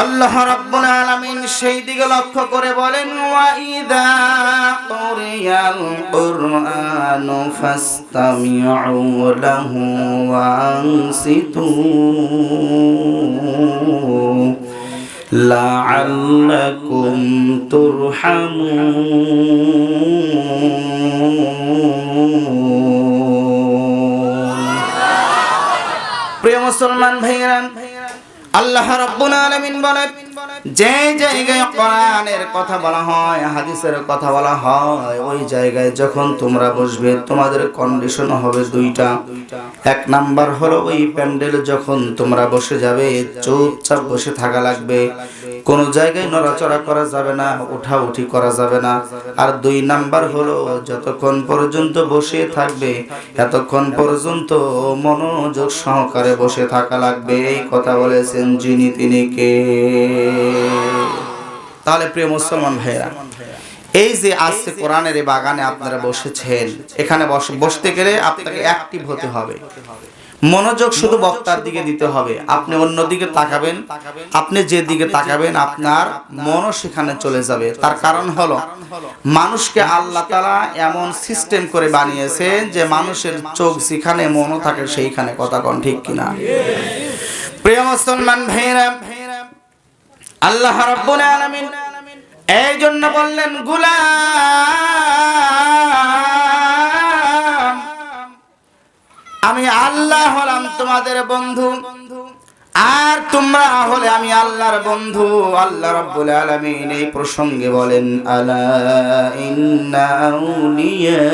আল্লাহ রাব্বুল আলামিন সেই দিকে লক্ষ্য করে বলেন ওয়াইদা কুরিয়াল কুরআনু ফাসতামিউ লাহু ওয়ানসিতু লাআল্লাকুম তুরহামুন। প্রিয় মুসলমান ভাইয়েরা আল্লাহ রাব্বুল আলামিন বলেন যে জায়গায় কোরআনের কথা বলা হয়, হাদিসের কথা বলা হয়, ওই জায়গায় যখন তোমরা বসবে, তোমাদের কন্ডিশন হবে দুইটা। এক নাম্বার হলো ওই প্যান্ডেল যখন তোমরা বসে যাবে, চুপচাপ বসে থাকা লাগবে। কোন জায়গায় নড়াচড়া করা যাবে না উঠা উঠি করা যাবে না। আর দুই নাম্বার হলো, যতক্ষণ পর্যন্ত বসে থাকবে, এতক্ষণ পর্যন্ত মনোযোগ সহকারে বসে থাকা লাগবে, এই কথা বলেছেন যিনি, তিনি কে? তাহলে প্রিয় মুসলমান ভাইরা এই যে আজকে কোরআনের এই বাগানে আপনারা বসেছেন, এখানে বস- বসতে গেলে আপনাকে অ্যাক্টিভ হতে হবে। মনোযোগ শুধু বক্তার দিকে দিতে হবে। আপনি অন্য দিকে তাকাবেন, আপনি যে দিকে তাকাবেন, আপনার মনও সেখানে চলে যাবে। তার কারণ হলো, মানুষকে আল্লাহ তালা এমন সিস্টেম করে বানিয়েছেন যে মানুষের চোখ যেখানে মনও থাকে সেইখানে, কথা কন ঠিক কিনা? প্রিয় মুসলমান ভাইরা আল্লাহ রাব্বুল আলামিন এই জন্য বললেন, গুলাম, আমি আল্লাহ হলাম তোমাদের বন্ধু। আর তোমরা হলে আমি আল্লাহর বন্ধু। আল্লাহ রব্বুল আলামিন এই প্রসঙ্গে বলেন, আলা ইন্না আউলিয়া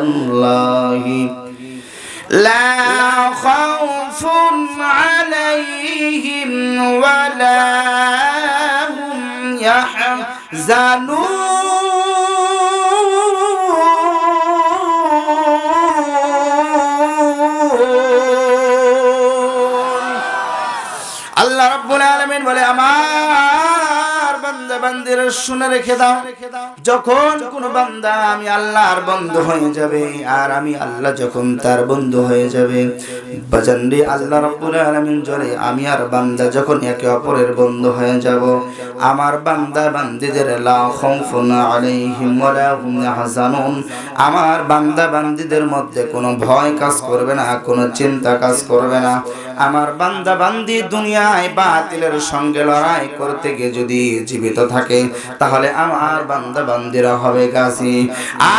আল্লাহি, লা খাউফুন আলাইহিম ওয়ালা আল্লাহ রাব্বুল আলামিন বলে আমার বান্দিরা শুনে রেখে দাও। যখন কোন বান্দা আমি আল্লাহর বন্ধু হয়ে যাবে, আর আমি আল্লাহ যখন তার বন্ধু হয়ে যাবে, বাজানরি আল্লাহ রাব্বুল আলামিন জলে আমি আর বান্দা যখন একে অপরের বন্ধু হয়ে যাব, আমার বান্দা বান্দিদের লা খাউফুন আলাইহিম ওয়ালা হুম ইয়াহজানুন। আমার বান্দা বান্দিদের মধ্যে কোনো ভয় কাজ করবে না, কোনো চিন্তা কাজ করবে না। আমার বান্দা বান্দি দুনিয়ায় বাতিলের সঙ্গে লড়াই করতে গিয়ে যদি জীবিত থাকে তাহলে আমার বান্দা বান্দিরা হবে গাছি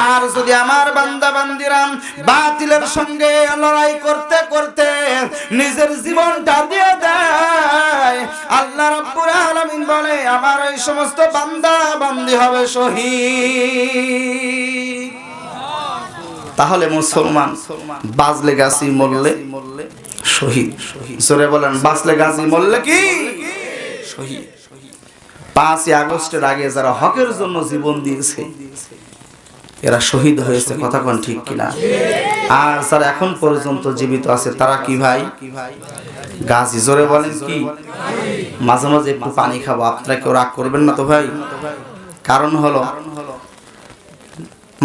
আর যদি আমার বান্দা বান্দিরা বাতিলের সঙ্গে লড়াই করতে করতে নিজের জীবনটা দিয়ে দেয়, আল্লাহ রাব্বুল আলামিন বলে, আমার এই সমস্ত বান্দা বান্দি হবে শহীদ। তাহলে মুসলমান বাজলে গাছি মরলে শহীদ। জোরে বলেন বাঁচলে গাজী মরলে কি? শহীদ। পাঁচই আগস্টের আগে যারা হকের জন্য জীবন দিয়েছে, এরা শহীদ হয়েছে, কথা কোন ঠিক কিনা? আর যারা এখন পর্যন্ত জীবিত আছে, তারা কি ভাই? গাজী জোরে বলেন কি? মাঝে মাঝে একটু পানি খাব, আপনারা কেউ রাগ করবেন না তো ভাই? কারণ হলো,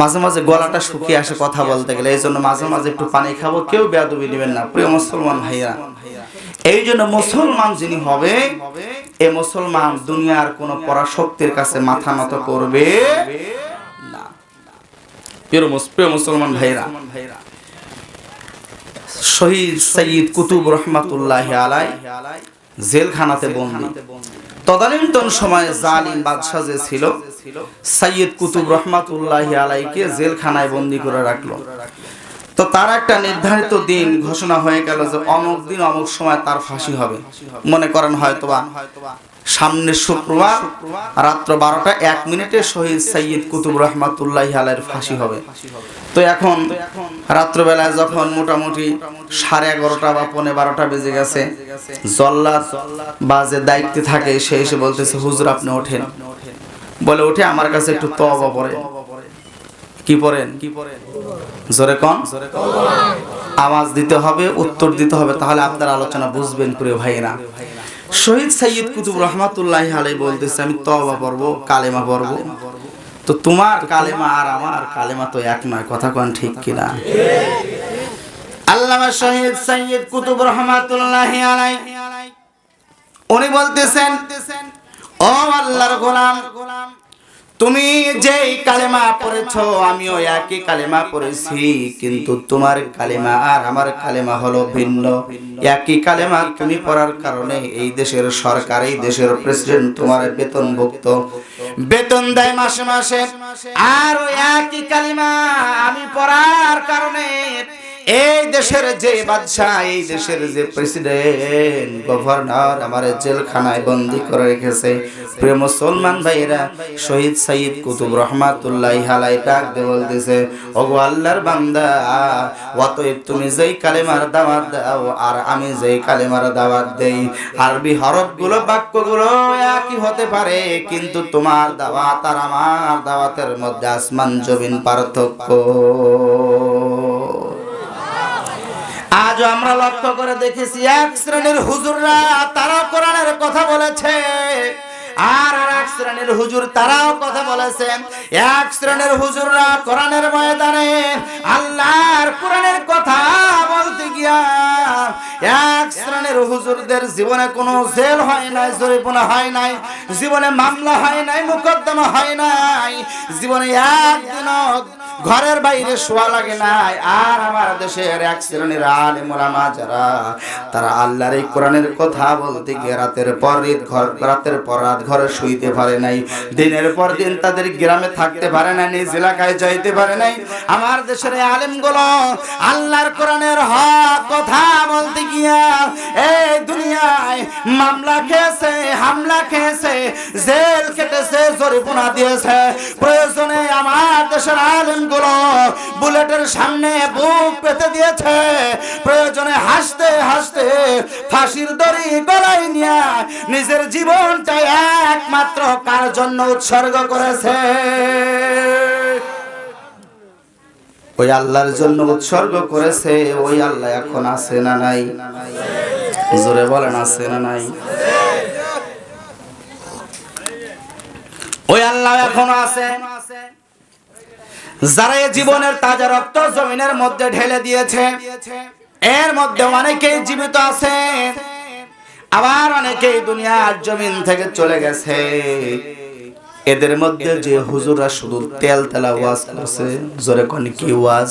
মাঝে মাঝে গলাটা শুকিয়ে আসে কথা বলতে গেলে এই জন্য মাঝে মাঝে একটু পানি খাব, কেউ বেয়াদবি নেবেন না। প্রিয় মুসলমান ভাইয়া এই জন্য মুসলমান যিনি হবে, এ মুসলমান দুনিয়ার কোন পরাশক্তির কাছে মাথা নত করবে মুসলমান ভাইরা, শহীদ সৈয়দ কুতুব রহমাতুল্লাহ আলাই জেলখানাতে বন্দী। তদানীন্তন সময়ে জালিম বাদশাহ যে ছিল, সৈয়দ কুতুব রহমাতুল্লাহ আলাইকে জেলখানায় বন্দি করে রাখল। তো তার একটা নির্ধারিত দিন ঘোষণা হয়ে গেল যে অমুক দিন অমুক সময় তার ফাঁসি হবে। মনে করেন হয়তোবা সামনের শুক্রবার, রাত্র বারোটা এক মিনিটে শহীদ সৈয়দ কুতুব রহমাতুল্লাহ আলাইয়ের ফাঁসি হবে। তো এখন রাত্রবেলায় যখন মোটামুটি সাড়ে এগারোটা বা পৌনে বারোটা বেজে গেছে, জল্লাদ বা যে দায়িত্বে থাকে সে এসে বলতেছে, হুজুর, আপনি ওঠেন। বলে উঠে আমার কাছে একটু তবা পড়ে। কি পড়েন? কি পড়েন জোরে কন। আওয়াজ দিতে হবে, উত্তর দিতে হবে, তাহলে আপনার আলোচনা বুঝবেন প্রিয় ভাইরা শহীদ সৈয়দ কুতুব রহমাতুল্লাহ আলাই বলতেছে, আমি তবা পড়ব, কালেমা পড়ব। তো তোমার কালেমা আর আমার কালেমা তো এক নয়, কথা কন ঠিক কিনা? আল্লামা শহীদ সৈয়দ কুতুব রহমাতুল্লাহ আলাই উনি বলতেছেন, ও আল্লাহর গোলাম গোলাম তুমি যেই কালেমা পড়েছো, আমিও একই কালেমা পড়েছি। কিন্তু তোমার কালেমা আর আমার কালেমা হলো ভিন্ন। একই কালেমা তুমি পড়ার কারণে এই দেশের সরকার, এই দেশের প্রেসিডেন্ট তোমার বেতনভুক্ত। বেতন দেয় মাসে মাসে। আর একই কালিমা আমি পড়ার কারণে এই দেশের যে বাদশাহ, এই দেশের যে প্রেসিডেন্ট গভর্নর আমার জেলখানায় বন্দি করে রেখেছে। প্রিয় মুসলমান ভাইরা শহীদ সাইদ কুতুব রহমাতুল্লাহ হালাই ডাক দিয়ে বলতেছে, ওগো আল্লাহর বান্দা, অতএব তুমি যেই কালেমার দাওয়াত দাও, আর আমি যেই কালেমার দাওয়াত দেই। আরবি হরফগুলো, বাক্যগুলো একই হতে পারে, কিন্তু তোমার দাওয়াত আর আমার দাওয়াতের মধ্যে আসমান জমিন পার্থক্য। আজও আমরা লক্ষ্য করে দেখেছি এক শ্রেণির হুজুররা তারা কোরআনের কথা বলেছে। আর এক শ্রেণির হুজুর তারাও কথা বলেছেন এক শ্রেণির হুজুররা কোরআনের ময়দানে আল্লাহর কোরআনের কথা বলতে গিয়া এক শ্রেণির হুজুরদের জীবনে কোনো জেল হয় নাই জরিপনা হয় নাই, জীবনে মামলা হয় নাই, মোকদ্দমা হয় নাই। জীবনে একদিনও ঘরের বাইরে শোয়া লাগে নাই। আর আমার দেশের এক শ্রেণির আলেম যারা, তারা আল্লাহর এই কোরআনের কথা বলতে গিয়ে রাতের পর রাত ঘর, রাতের পর রাত ঘরে শুইতে পারে নাই। দিনের পর দিন তাদের গ্রামে থাকতে পারে না নিজ এলাকায় যাইতে পারে নাই। আমার দেশের আলেমগুলো আল্লাহর কোরআনের হক কথা বলতে গিয়া এই দুনিয়ায় মামলা খেয়েছে, হামলা খেয়েছে, জেল কেটেছে জরিমানা দিয়েছে। প্রয়োজনে আমার দেশের আলেমগুলো বুলেটের সামনে বুক পেতে দিয়েছে। প্রয়োজনে হাসতে হাসতে ফাঁসির দড়ি গলায় নিয়ে নিজের জীবনটা একমাত্র কার জন্য উৎসর্গ করেছে। ওই আল্লাহর জন্য উৎসর্গ করেছে, ওই আল্লাহ এখন আছে না নাই? জোরে বলেন, আছে না নাই? ওই আল্লাহ এখনও আছে? যারা জীবনের তাজা রক্ত জমিনের মধ্যে ঢেলে দিয়েছে, এর মধ্যে অনেকেই জীবিত আছে, আবার অনেকেই দুনিয়ার জমিন থেকে চলে গেছে। এদের মধ্যে যে হুজুরা শুধু তেল তেলা ওয়াজ করছে, জোরে কোন কি ওয়াজ?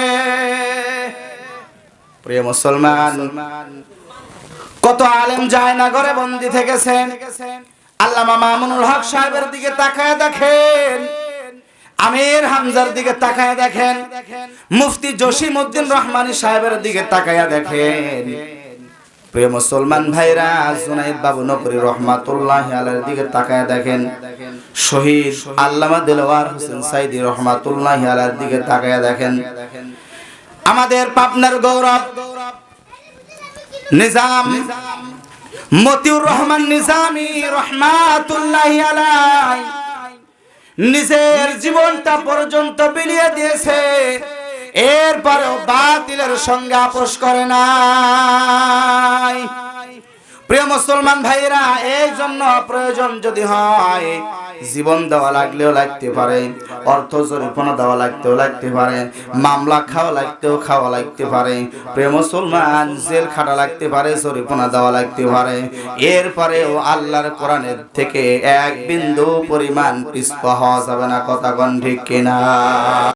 প্রিয় মুসলমান, কত আলেম যায় না ঘরে বন্দী থেকেছে আল্লামা মামুনুল হক সাহেবের দিকে তাকায় দেখেন, আমির হামজার দিকে তাকায় দেখেন, মুফতি জসিম উদ্দিন রহমানী সাহেবের দিকে তাকায় দেখেন। প্রিয় মুসলমান ভাইরা, জুনাইদ বাবু নকরি রহমাতুল্লাহ আলাইহির দিকে তাকায় দেখেন, শহীদ আল্লামা দিলওয়ার হোসেন সাইদি রহমাতুল্লাহ আলাইহির দিকে তাকায় দেখেন আমাদের পাবনার গৌরব। নিজাম মতিউর রহমান নিজামি রহমাতুল্লাহ আলাই নিজের জীবনটা পর্যন্ত বিলিয়ে দিয়েছে, এরপরেও বাতিলের সঙ্গে আপোষ করে নাই। প্রিয় মুসলমান ভাইরা এই জন্য প্রয়োজন যদি হয় জীবন দেওয়া লাগলেও লাগতে পারে, অর্থ জরিপনা দেওয়া লাগতেও লাগতে পারে, মামলা খাওয়া লাগতেও খাওয়া লাগতে পারে, প্রেম মুসলমান জেল খাটা লাগতে পারে, জরিপনা দেওয়া লাগতে পারে। এরপরেও আল্লাহর কোরআনের থেকে এক বিন্দু পরিমাণ পিস্প হওয়া যাবে না, কথা ঠিক কিনা?